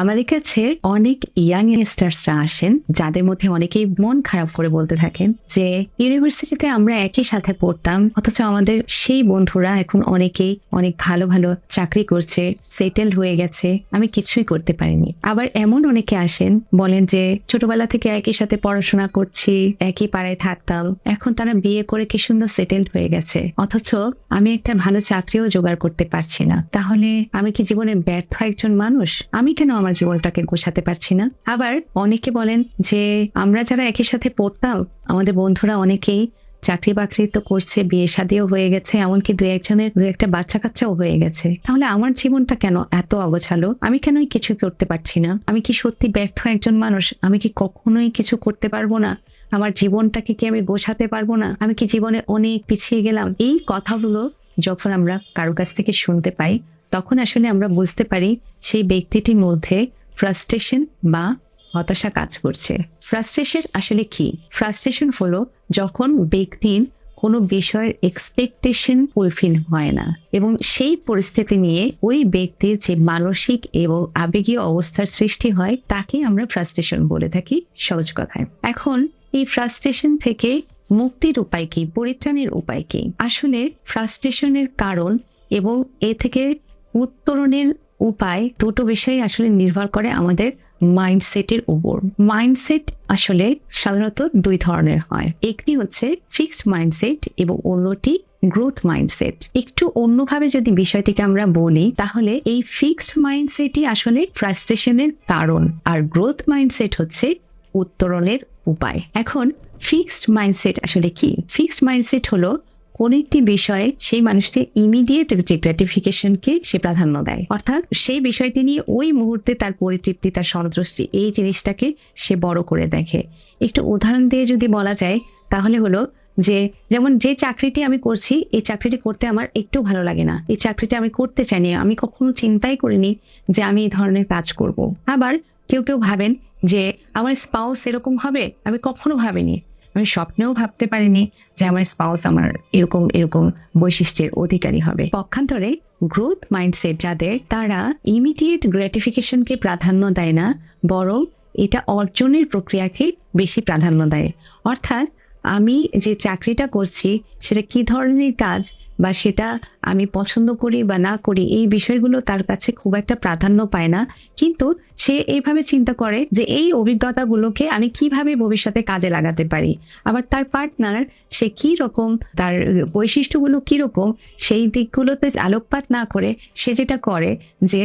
আমাদের কাছে অনেক ইয়াং ইয়াংস্টার্সরা আসেন, যাদের মধ্যে অনেকেই মন খারাপ করে বলতে থাকেন যে ইউনিভার্সিটিতে আমরা একই সাথে পড়তাম, অথচ আমাদের সেই বন্ধুরা এখন অনেকেই অনেক ভালো ভালো চাকরি করছে সেটেলড হয়ে গেছে, আমি কিছুই করতে পারিনি। আবার এমন অনেকে আসেন, বলেন যে, ছোটবেলা থেকে একই সাথে পড়াশোনা করছি, একই পাড়ায় থাকতাম, এখন তারা বিয়ে করে কি সুন্দর সেটেলড হয়ে গেছে, অথচ আমি একটা ভালো চাকরিও জোগাড় করতে পারছি না। তাহলে আমি কি জীবনে ব্যর্থ একজন মানুষ? আমি কেন আমার জীবনটাকে গোছাতে পারছি না। আবার অনেকে বলেন যে, আমরা যারা একই সাথে পড়তাম, আমাদের বন্ধুরা অনেকেই চাকরি বাকরি তো করছে বিয়ে শাদিও হয়ে গেছে, এমনকি দু একজনের দু একটা বাচ্চা কাচ্চাও হয়ে গেছে। তাহলে আমার জীবনটা কেন এত অগোছালো? আমি কেনই কিছু করতে পারছি না? আমি কি সত্যি ব্যর্থ একজন মানুষ? আমি কি কখনোই কিছু করতে পারব না? আমার জীবনটাকে কি আমি গোছাতে পারব না? আমি কি জীবনে অনেক পিছিয়ে গেলাম? এই কথাগুলো যখন আমরা কারও কাছ থেকে শুনতে পাই, তখন আসলে আমরা বুঝতে পারি সেই ব্যক্তিটির মধ্যে ফ্রাস্ট্রেশন বা হতাশা কাজ করছে। ফ্রাস্ট্রেশন আসলে কি? ফ্রাস্ট্রেশন হলো যখন ব্যক্তির কোনো বিষয়ের এক্সপেকটেশন ফুলফিল হয় না এবং সেই পরিস্থিতি নিয়ে ওই ব্যক্তির যে মানসিক এবং আবেগীয় অবস্থার সৃষ্টি হয়, তাকে আমরা ফ্রাস্ট্রেশন বলে থাকি সহজ কথায়। এখন এই ফ্রাস্ট্রেশন থেকে মুক্তির উপায় কি? পরিত্রাণের উপায় কি? আসলে ফ্রাস্ট্রেশনের কারণ এবং এ থেকে উত্তরণের উপায় দুটো বিষয় আসলে নির্ভর করে আমাদের মাইন্ডসেটের উপর। মাইন্ডসেট আসলে সাধারণত দুই ধরনের হয়। একটি হচ্ছে ফিক্সড মাইন্ডসেট এবং অন্যটি গ্রোথ মাইন্ডসেট। একটু অন্যভাবে যদি বিষয়টিকে আমরা বলি, তাহলে এই ফিক্সড মাইন্ডসেটই আসলে ফ্রাস্ট্রেশনের কারণ, আর গ্রোথ মাইন্ডসেট হচ্ছে উত্তরণের উপায়। এখন ফিক্সড মাইন্ডসেট আসলে কি? ফিক্সড মাইন্ডসেট হলো কোন একটি বিষয়ে সেই মানুষটি ইমিডিয়েট যে গ্র্যাটিফিকেশনকে সে প্রাধান্য দেয়। অর্থাৎ সেই বিষয়টি নিয়ে ওই মুহূর্তে তার পরিতৃপ্তি, তার সন্তুষ্টি এই জিনিসটাকে সে বড় করে দেখে। একটু উদাহরণ দিয়ে যদি বলা যায়, তাহলে হলো যে যেমন যে চাকরিটি আমি করছি, এই চাকরিটি করতে আমার একটু ভালো লাগে না। এই চাকরিটি আমি করতে চাইনি আমি কখনো চিন্তাই করিনি যে আমি এই ধরনের কাজ করব। আবার কেউ কেউ ভাবেন যে আমার স্পাউস এরকম হবে? আমি কখনো ভাবিনি। আমি স্বপ্নেও ভাবতে পারিনি যে আমার স্পাউস আমার এরকম এরকম বৈশিষ্ট্যের অধিকারী হবে। পক্ষান্তরে গ্রোথ মাইন্ডসেট যাদের, তারা ইমিডিয়েট গ্র্যাটিফিকেশনকে প্রাধান্য দেয় না, বরং এটা অর্জনের প্রক্রিয়াকে বেশি প্রাধান্য দেয়। অর্থাৎ আমি যে চাকরিটা করছি, সেটা কি ধরনের কাজ বা সেটা আমি পছন্দ করি বা না করি, এই বিষয়গুলো তার কাছে খুব একটা প্রাধান্য পায় না। কিন্তু সে এইভাবে চিন্তা করে যে এই অভিজ্ঞতাগুলোকে আমি কীভাবে ভবিষ্যতে কাজে লাগাতে পারি? আবার তার পার্টনার সে কি রকম, তার বৈশিষ্ট্যগুলো কি রকম, সেই দিকগুলোতে আলোকপাত না করে সে যেটা করে যে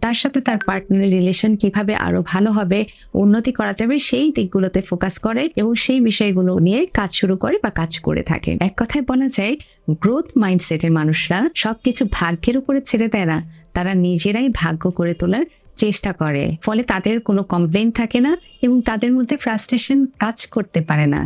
তার সাথে তার পার্টনারের রিলেশন কীভাবে আরও ভালো হবে, উন্নতি করা যাবে, সেই দিকগুলোতে ফোকাস করে এবং সেই বিষয়গুলো নিয়ে কাজ শুরু করে বা কাজ করে থাকে। এক কথায় বলা যায় গ্রোথ মাইন্ডসেটের মানুষরা সবকিছু ভাগ্যের উপরে ছেড়ে দেয় না। তারা নিজেরাই ভাগ্য করে তোলার চেষ্টা করে। ফলে তাদের কোনো কমপ্লেন থাকে না এবং তাদের মধ্যে ফ্রাস্ট্রেশন কাজ করতে পারে না।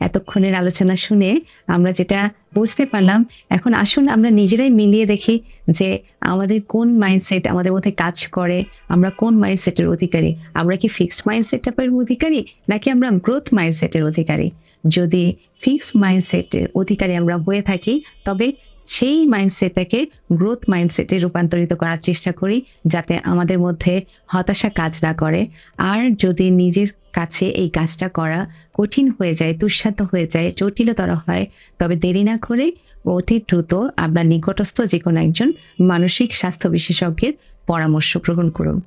এতক্ষণের আলোচনা শুনে আমরা যেটা বুঝতে পারলাম, এখন আসুন আমরা নিজেরাই মিলিয়ে দেখি যে আমাদের কোন মাইন্ডসেট আমাদের মধ্যে কাজ করে, আমরা কোন মাইন্ডসেটের অধিকারী? আমরা কি ফিক্সড মাইন্ডসেট মাইন্ডসেটের অধিকারী নাকি আমরা গ্রোথ মাইন্ডসেটের অধিকারী? যদি ফিক্সড মাইন্ডসেটের অধিকারী আমরা হয়ে থাকি, তবে সেই মাইন্ডসেটটাকে গ্রোথ মাইন্ডসেটে রূপান্তরিত করার চেষ্টা করি যাতে আমাদের মধ্যে হতাশা কাজ না করে। আর যদি নিজের কাছে এই কাজটা করা কঠিন হয়ে যায়, দুঃসাধ্য হয়ে যায়, জটিলতর হয়, তবে দেরি না করে অতি দ্রুত আমরা নিকটস্থ যে কোনো একজন মানসিক স্বাস্থ্য বিশেষজ্ঞের পরামর্শ গ্রহণ করুন।